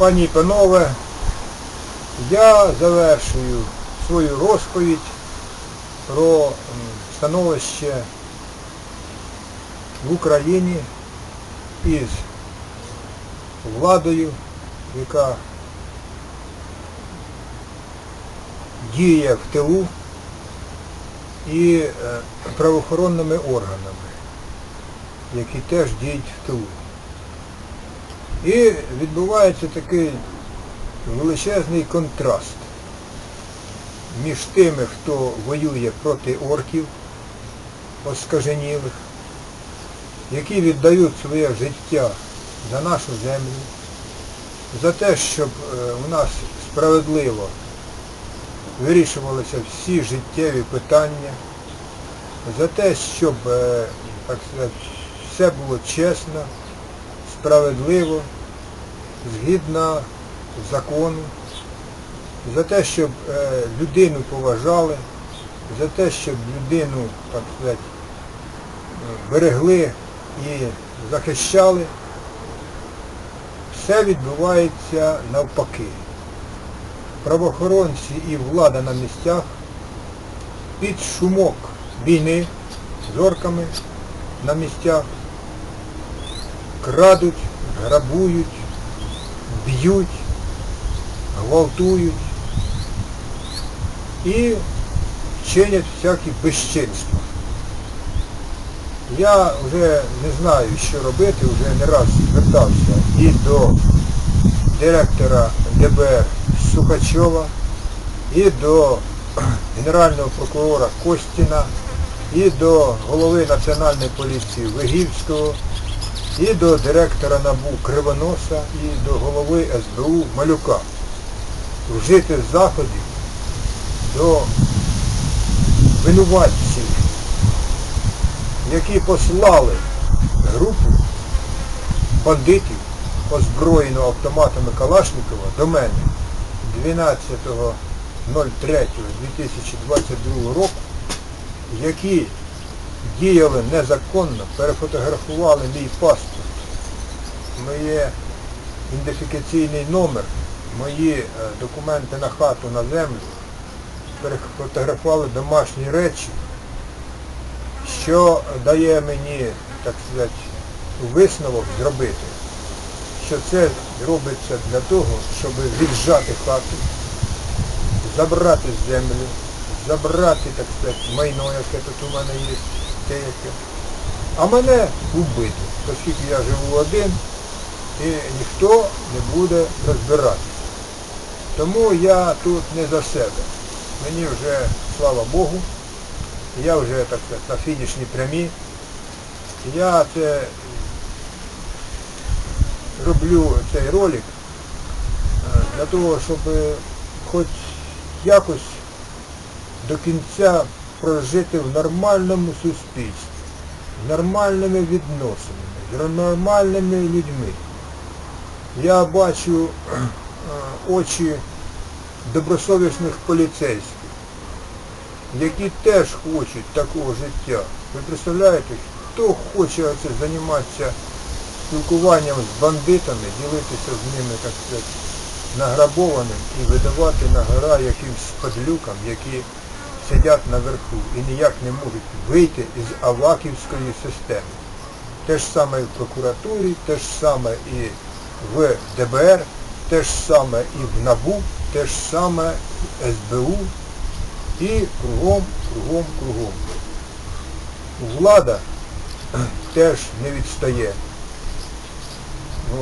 Пані і панове, я завершую свою розповідь про становище в Україні із владою, яка діє в тилу і е, правоохоронними органами, які теж діють в тилу. І відбувається такий величезний контраст між тими, хто воює проти орків, оскаженілих, які віддають своє життя за нашу землю, за те, щоб е, у нас справедливо вирішувалися всі життєві питання, за те, щоб, е, так сказати, все було чесно, справедливо, згідно закону, за те, щоб е, людину поважали, за те, щоб людину, так сказати, берегли і захищали, все відбувається навпаки. Правоохоронці і влада на місцях під шумок війни з орками на місцях крадуть, грабують, б'ють, гвалтують і чинять всякі безчинства. Я вже не знаю, що робити, вже не раз звертався і до директора ДБР Сухачова, і до генерального прокурора Костіна, і до голови Національної поліції Вигівського, і до директора НАБУ Кривоноса, і до голови СБУ Малюка. Вжити заходів до винуватців, які послали групу бандитів, озброєну автоматами Калашникова, до мене 12.03.2022 року, які діяли незаконно, перефотографували мій паспорт, моє ідентифікаційний номер, мої е, документи на хату, на землю, перефотографували домашні речі, що дає мені, так сказати, висновок зробити, що це робиться для того, щоб віджати хату, забрати землю, забрати, так сказати, майно, яке тут у мене є, яке. А мене вбити, оскільки я живу один і ніхто не буде розбирати. Тому я тут не за себе. Мені вже, слава Богу, я вже так сказати, на фінішній прямі. Я це роблю цей ролик е, для того, щоб хоч якось до кінця прожити в нормальному суспільстві, з нормальними відносинами, з нормальними людьми. Я бачу е, очі добросовісних поліцейських, які теж хочуть такого життя. Ви представляєте, хто хоче оце займатися спілкуванням з бандитами, ділитися з ними, так сказати, награбованим і видавати на гора якимсь падлюкам, які сидять наверху і ніяк не можуть вийти із Аваківської системи. Те ж саме і в прокуратурі, те ж саме і в ДБР, те ж саме і в НАБУ, те ж саме в СБУ і кругом, кругом, кругом. Влада теж не відстає.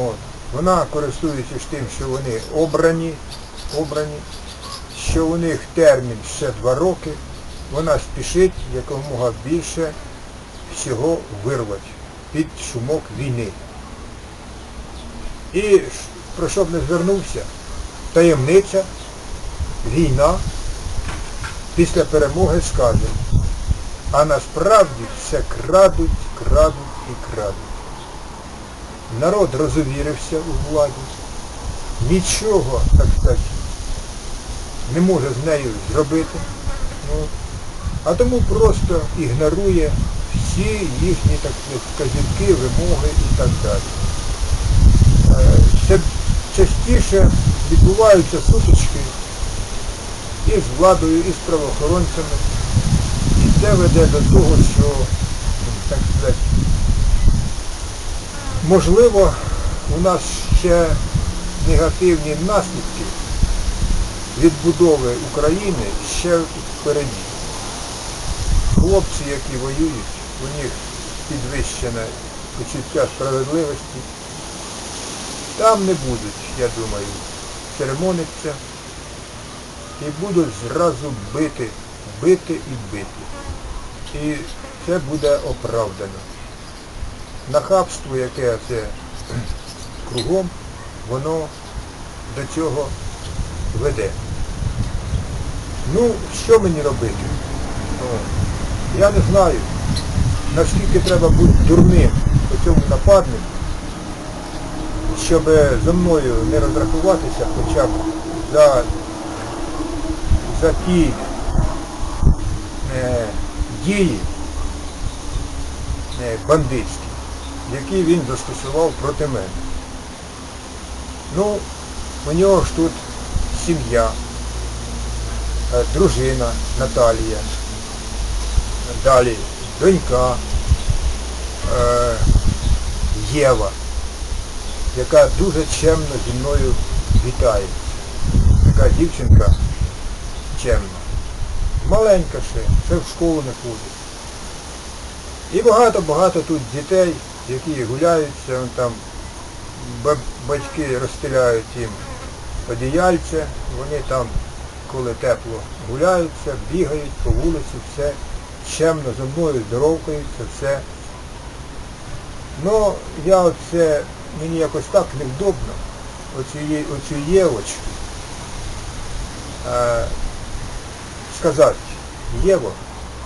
От. Вона користуючись тим, що вони обрані, обрані, що у них термін ще два роки, вона спішить якомога більше всього вирвати під шумок війни. І про що б не звернувся, таємниця, війна, після перемоги скаже, а насправді все крадуть, крадуть і крадуть. Народ розувірився у владі, нічого, так сказати, не може з нею зробити, ну, а тому просто ігнорує всі їхні так вказівки, вимоги і так далі. Е, Це частіше відбуваються сутички і з владою, і з правоохоронцями. І це веде до того, що, так сказати, можливо, у нас ще негативні наслідки відбудови України ще впереді. Хлопці, які воюють, у них підвищене почуття справедливості. Там не будуть, я думаю, церемонитися і будуть зразу бити, бити і бити. І це буде оправдано. Нахабство, яке це кругом, воно до цього веде. Ну, що мені робити? Я не знаю, наскільки треба бути дурним у цьому нападнику, щоб за мною не розрахуватися хоча б за, за ті е, дії е, бандитські, які він застосував проти мене. Ну, у нього ж тут сім'я, дружина Наталія, далі донька е, Єва, яка дуже чемно зі мною вітається. Така дівчинка чемна. Маленька ще, ще в школу не ходить. І багато-багато тут дітей, які гуляються, там батьки розстеляють їм одіяльця, вони там, коли тепло, гуляються, бігають по вулиці, все чемно зі мною здоровкаються, все. Ну, я оце, мені якось так невдобно, оцю, оцю Євочку, е, сказати, Єво,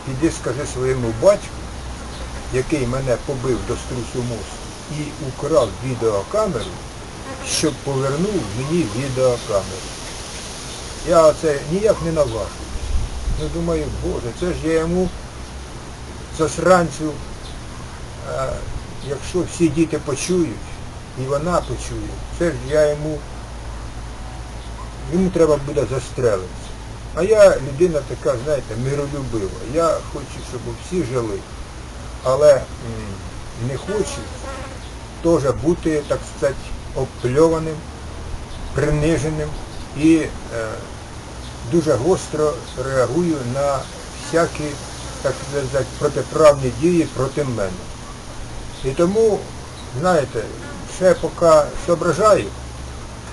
піди скажи своєму батьку, який мене побив до струсу мозку і украв відеокамеру, щоб повернув мені відеокамеру. Я оце ніяк не наважуюсь. Ну думаю, боже, це ж я йому засранцю, е, якщо всі діти почують, і вона почує, це ж я йому, йому треба буде застрелитися. А я людина така, знаєте, миролюбива. Я хочу, щоб всі жили, але не хочу теж бути, так сказати, обпльованим, приниженим і е, дуже гостро реагую на всякі, так сказати, протиправні дії проти мене. І тому, знаєте, ще поки зображаю,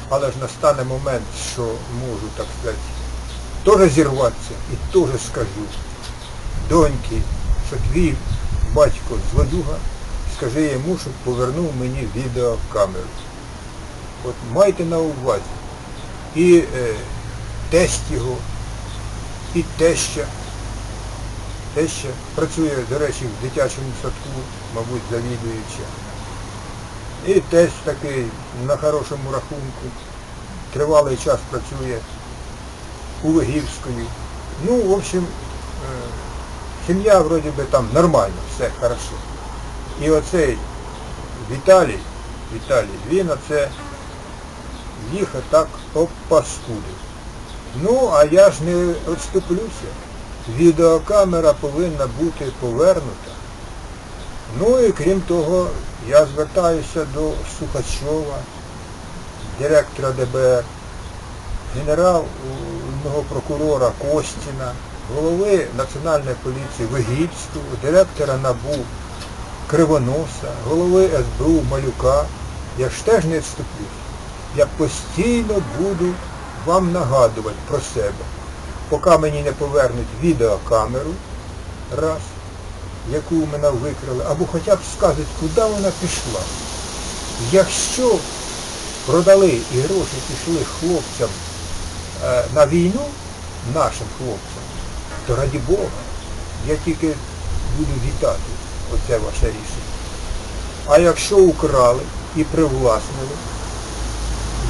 але ж настане момент, що можу, так сказати, теж зірватися і теж скажу. Доньки, що твій батько злодюга, скажи йому, щоб повернув мені відеокамеру. От майте на увазі. І е, тесть його, і теща. Теща працює, до речі, в дитячому садку, мабуть, завідуюча. І тесть такий на хорошому рахунку. Тривалий час працює у Вигівської. Ну, в общем, е, сім'я вроді би там нормально, все хорошо. І оцей Віталій, Віталій, він оце їх отак обпаскудив. Ну, а я ж не відступлюся. Відеокамера повинна бути повернута. Ну і крім того, я звертаюся до Сухачова, директора ДБР, генерального прокурора Костіна, голови Національної поліції Вигільського, директора НАБУ Кривоноса, голови СБУ Малюка. Я ж теж не відступлюсь. Я постійно буду вам нагадувати про себе, поки мені не повернуть відеокамеру, раз, яку у мене викрали, або хоча б скажуть, куди вона пішла. Якщо продали і гроші пішли хлопцям е, на війну, нашим хлопцям, то раді Бога, я тільки буду вітати оце ваше рішення. А якщо украли і привласнили,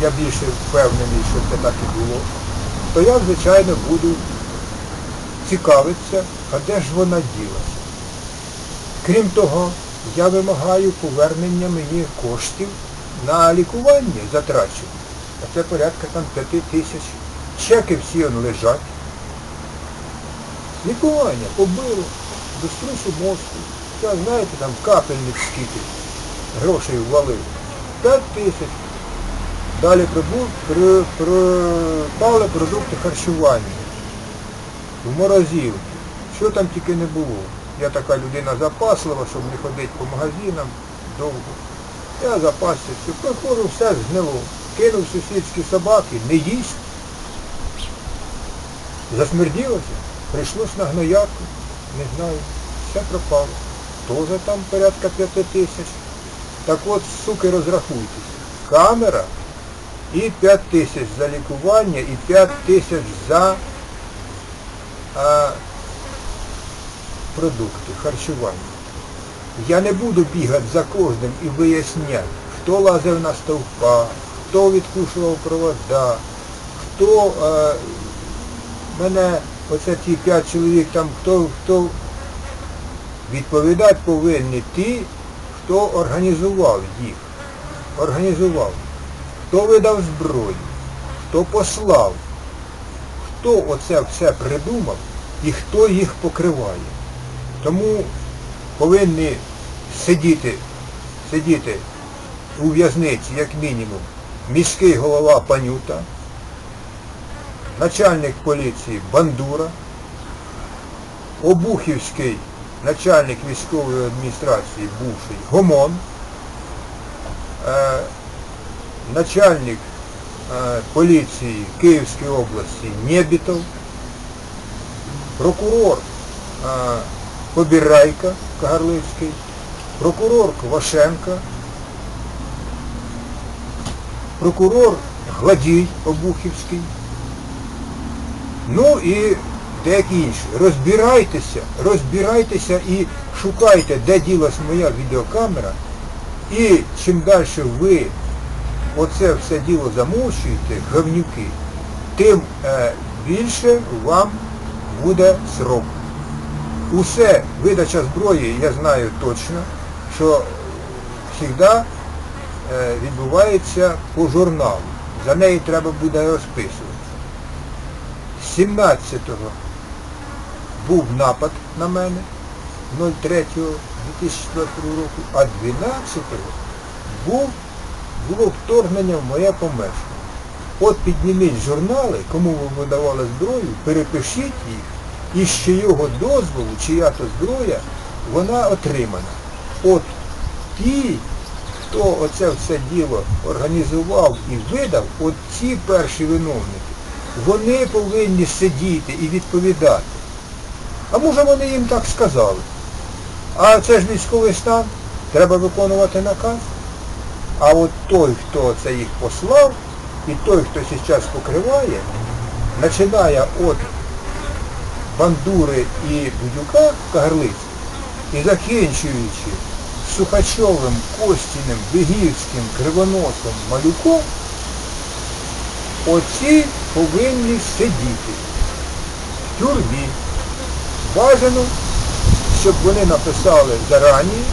я більше впевнений, що це так і було, то я, звичайно, буду цікавитися, а де ж вона ділася. Крім того, я вимагаю повернення мені коштів на лікування затрачені. а це порядка там 5 тисяч. Чеки всі он лежать. Лікування побило, до струсу мозку. Та, знаєте, там капельник скільки грошей ввалив. 5 тисяч. Далі припали продукти харчування. В морозилки. Що там тільки не було. Я така людина запаслива, щоб не ходити по магазинам довго. Я запасся, все. Приходжу, все згнило. Кинув сусідські собаки, не їсть. Засмерділося. Прийшлось на гноярку, не знаю, все пропало. Тоже там порядка п'яти тисяч. Так от, суки, розрахуйтесь. Камера і 5 тисяч за лікування, і 5 тисяч за а, продукти, харчування. Я не буду бігати за кожним і виясняти, хто лазив на стовпа, хто відкушував провода, хто е, мене, оце ті п'ять чоловік там, хто, хто відповідати повинні ті, хто організував їх. Організував. Хто видав зброю, хто послав, хто оце все придумав і хто їх покриває. Тому повинні сидіти, сидіти у в'язниці, як мінімум, міський голова Панюта, начальник поліції Бандура, Обухівський начальник військової адміністрації бувший Гомон, е, начальник поліції Київської області Нєбітов, прокурор Побірайка Кагарлицький, прокурор Квашенка, прокурор Гладій Обухівський, ну і деякі інші. Розбирайтеся, розбирайтеся і шукайте, де ділась моя відеокамера. І чим далі ви оце все діло замовчуєте, говнюки, тим е, більше вам буде срок. Усе, видача зброї, я знаю точно, що завжди е, відбувається по журналу. За неї треба буде розписувати. 17-го був напад на мене 03-2004 року, а 12-го був, було вторгнення в моє помешкання. От підніміть журнали, кому ви видавали зброю, перепишіть їх, і з чийого дозволу, чия то зброя, вона отримана. От ті, хто оце все діло організував і видав, от ці перші виновники, вони повинні сидіти і відповідати. А може вони їм так сказали. А це ж військовий стан, треба виконувати наказ. А от той, хто це їх послав, і той, хто зараз покриває, починає від Бандури і Будюка Кагарлиці і закінчуючи Сухачовим, Костіним, Бегівським, Кривоносом, Малюком, оці повинні сидіти в тюрмі. Бажано, щоб вони написали зарані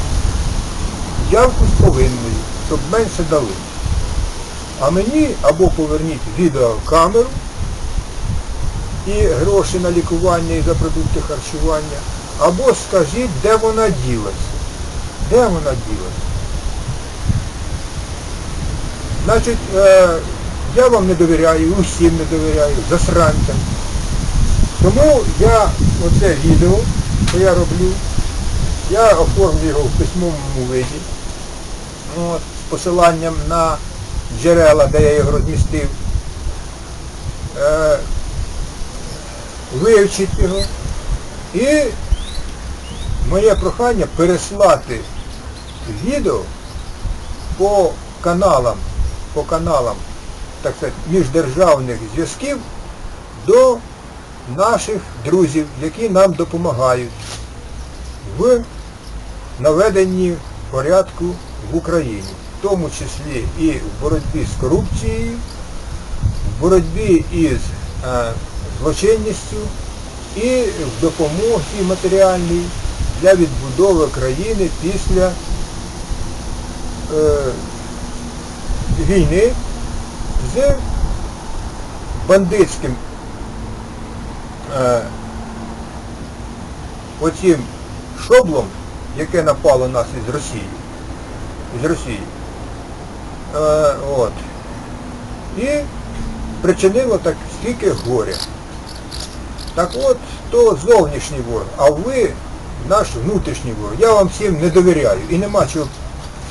явку з повинною, щоб менше дали. А мені або поверніть відеокамеру і гроші на лікування і за продукти харчування, або скажіть, де вона ділась. Де вона ділась? Значить, е, я вам не довіряю, усім не довіряю, засранцям. Тому я оце відео, що я роблю, я оформлю його в письмовому виді, от, посиланням на джерела, де я його розмістив. Е, вивчить його і моє прохання переслати відео по каналам, по каналам, так сказати, міждержавних зв'язків до наших друзів, які нам допомагають в наведенні порядку в Україні, в тому числі і в боротьбі з корупцією, в боротьбі із е, злочинністю і в допомозі матеріальній для відбудови країни після е, війни з бандитським е, оцим шоблом, яке напало нас із Росії. Із Росії. Е, от. І причинило так стільки горя. Так от, то зовнішній ворог, а ви наш внутрішній ворог. Я вам всім не довіряю. І нема чого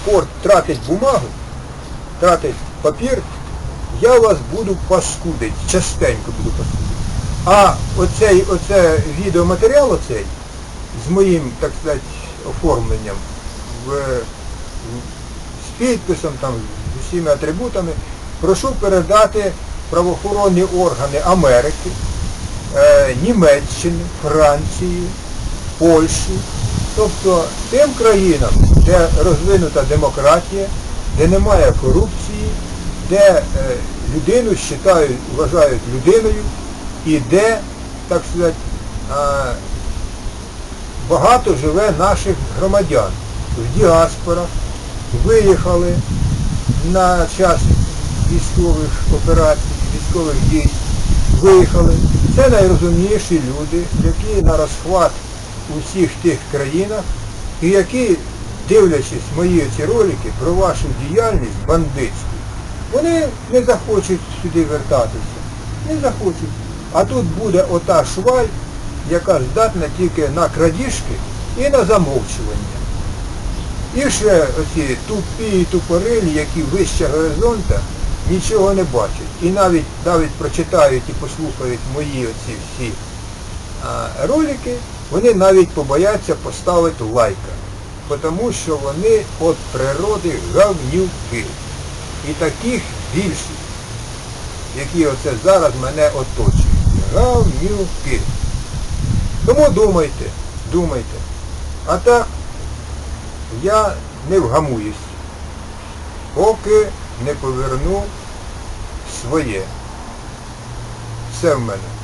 порт тратить бумагу, тратить папір, я вас буду паскудити, частенько буду паскудити. А оцей, оце відеоматеріал оцей, з моїм, так сказати, оформленням, в, підписом, там, з усіма атрибутами, прошу передати правоохоронні органи Америки, е, Німеччини, Франції, Польщі, тобто тим країнам, де розвинута демократія, де немає корупції, де е, людину вважають, вважають людиною і де, так сказати, е, багато живе наших громадян. В діаспорах, виїхали на час військових операцій, військових дій, виїхали. Це найрозумніші люди, які на розхват у всіх тих країнах і які, дивлячись мої ці ролики про вашу діяльність бандитську, вони не захочуть сюди вертатися. Не захочуть. А тут буде ота шваль, яка здатна тільки на крадіжки і на замовчування. І ще оці тупі і тупорилі, які вище горизонта, нічого не бачать. І навіть навіть прочитають і послухають мої оці всі а, ролики, вони навіть побояться поставити лайка. Тому що вони від природи гавнюки. І таких більшість, які оце зараз мене оточують. Гавнюки. Тому думайте, думайте. А так я не вгамуюсь, поки не поверну своє. Все в мене.